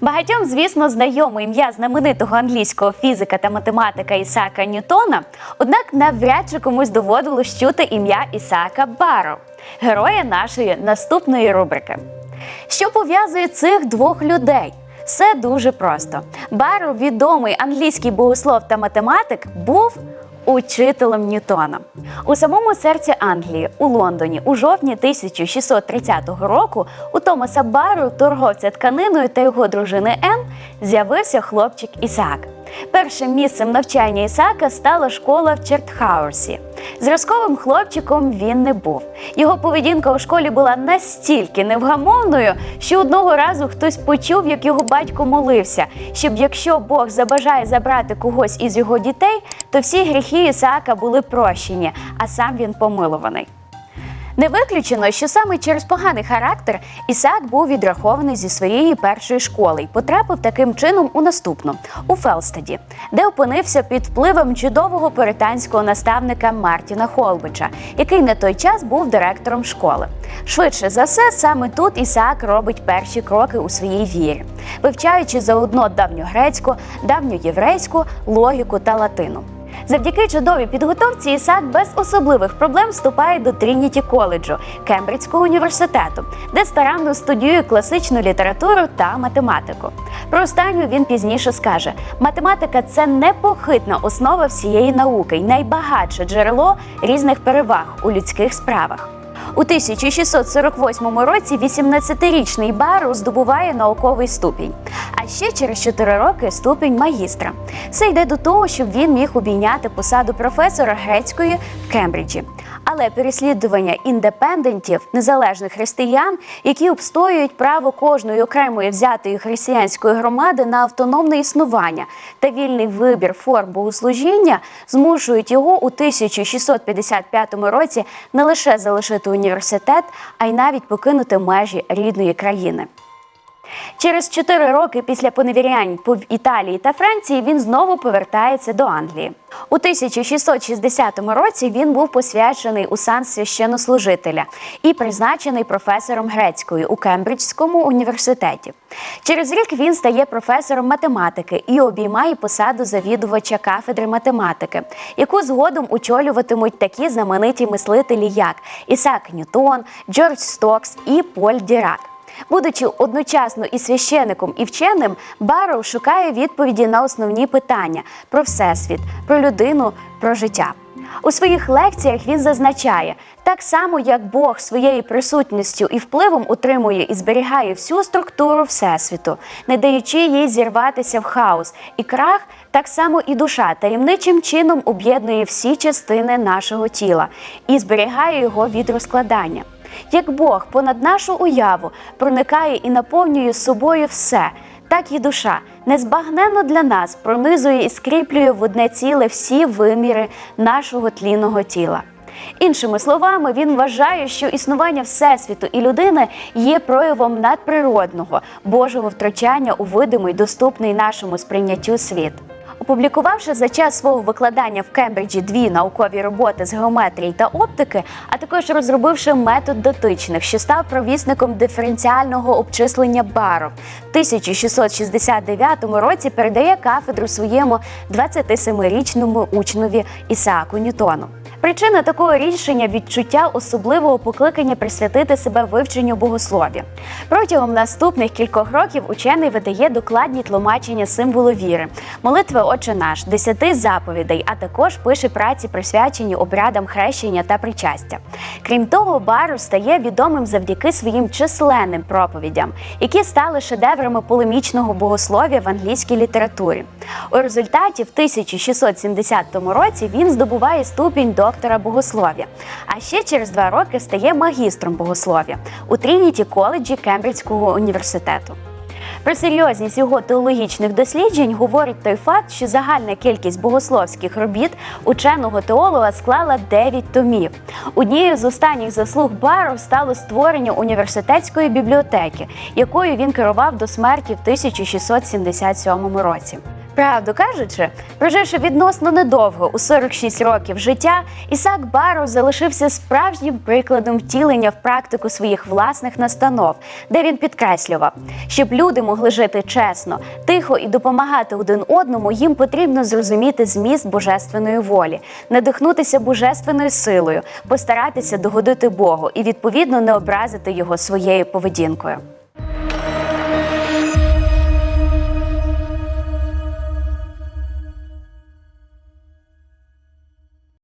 Багатьом, звісно, знайоме ім'я знаменитого англійського фізика та математика Ісаака Ньютона, однак навряд чи комусь доводилось чути ім'я Ісаака Барроу, героя нашої наступної рубрики. Що пов'язує цих двох людей? Все дуже просто. Барроу, відомий англійський богослов та математик, був учителем Ньютона. У самому серці Англії, у Лондоні, у жовтні 1630 року у Томаса Бару, торговця тканиною та його дружини Ен, з'явився хлопчик Ісаак. Першим місцем навчання Ісаака стала школа в Чертхаурсі. Зразковим хлопчиком він не був. Його поведінка у школі була настільки невгамовною, що одного разу хтось почув, як його батько молився, щоб якщо Бог забажає забрати когось із його дітей, то всі гріхи Ісаака були прощені, а сам він помилуваний. Не виключено, що саме через поганий характер Ісаак був відрахований зі своєї першої школи і потрапив таким чином у наступну у Фелстаді, де опинився під впливом чудового пуританського наставника Мартіна Холбича, який на той час був директором школи. Швидше за все, саме тут Ісаак робить перші кроки у своїй вірі, вивчаючи заодно давньогрецьку, давньоєврейську логіку та латину. Завдяки чудовій підготовці Ісаак без особливих проблем вступає до Трініті коледжу Кембриджського університету, де старанно студіює класичну літературу та математику. Про останню він пізніше скаже: математика це непохитна основа всієї науки і найбагатше джерело різних переваг у людських справах. У 1648 році 18-річний Бару здобуває науковий ступінь, а ще через 4 роки ступінь магістра. Все йде до того, щоб він міг обійняти посаду професора грецької в Кембриджі. Але переслідування індепендентів, незалежних християн, які обстоюють право кожної окремої взятої християнської громади на автономне існування та вільний вибір форм богослужіння, змушують його у 1655 році не лише залишити університет, а й навіть покинути межі рідної країни. Через 4 роки після поневірянь по Італії та Франції він знову повертається до Англії. У 1660 році він був посвячений у сан священнослужителя і призначений професором грецької у Кембриджському університеті. Через рік він стає професором математики і обіймає посаду завідувача кафедри математики, яку згодом очолюватимуть такі знамениті мислителі, як Ісаак Ньютон, Джордж Стокс і Поль Дірак. Будучи одночасно і священиком, і вченим, Барроу шукає відповіді на основні питання про всесвіт, про людину, про життя. У своїх лекціях він зазначає, так само як Бог своєю присутністю і впливом утримує і зберігає всю структуру всесвіту, не даючи їй зірватися в хаос і крах, так само і душа таємничим чином об'єднує всі частини нашого тіла і зберігає його від розкладання. Як Бог понад нашу уяву проникає і наповнює собою все, так і душа незбагненно для нас пронизує і скріплює в одне ціле всі виміри нашого тлінного тіла. Іншими словами, він вважає, що існування Всесвіту і людини є проявом надприродного Божого втручання у видимий, доступний нашому сприйняттю світ. Опублікувавши за час свого викладання в Кембриджі дві наукові роботи з геометрії та оптики, а також розробивши метод дотичних, що став провісником диференціального обчислення баров, в 1669 році передає кафедру своєму 27-річному учневі Ісааку Ньютону. Причина такого рішення відчуття особливого покликання присвятити себе вивченню богослов'я. Протягом наступних кількох років учений видає докладні тлумачення символу віри, молитви Отче наш, десяти заповідей, а також пише праці, присвячені обрядам хрещення та причастя. Крім того, Бару стає відомим завдяки своїм численним проповідям, які стали шедеврами полемічного богослов'я в англійській літературі. У результаті в 1670 році він здобуває ступінь доктора богослов'я, а ще через два роки стає магістром богослов'я у Трініті коледжі Кембриджського університету. Про серйозність його теологічних досліджень говорить той факт, що загальна кількість богословських робіт ученого теолога склала 9 томів. Однією з останніх заслуг Барроу стало створення університетської бібліотеки, якою він керував до смерті в 1677 році. Правду кажучи, проживши відносно недовго у 46 років життя, Ісак Баро залишився справжнім прикладом втілення в практику своїх власних настанов, де він підкреслював, щоб люди могли жити чесно, тихо і допомагати один одному, їм потрібно зрозуміти зміст божественної волі, надихнутися божественною силою, постаратися догодити Богу і відповідно не образити його своєю поведінкою.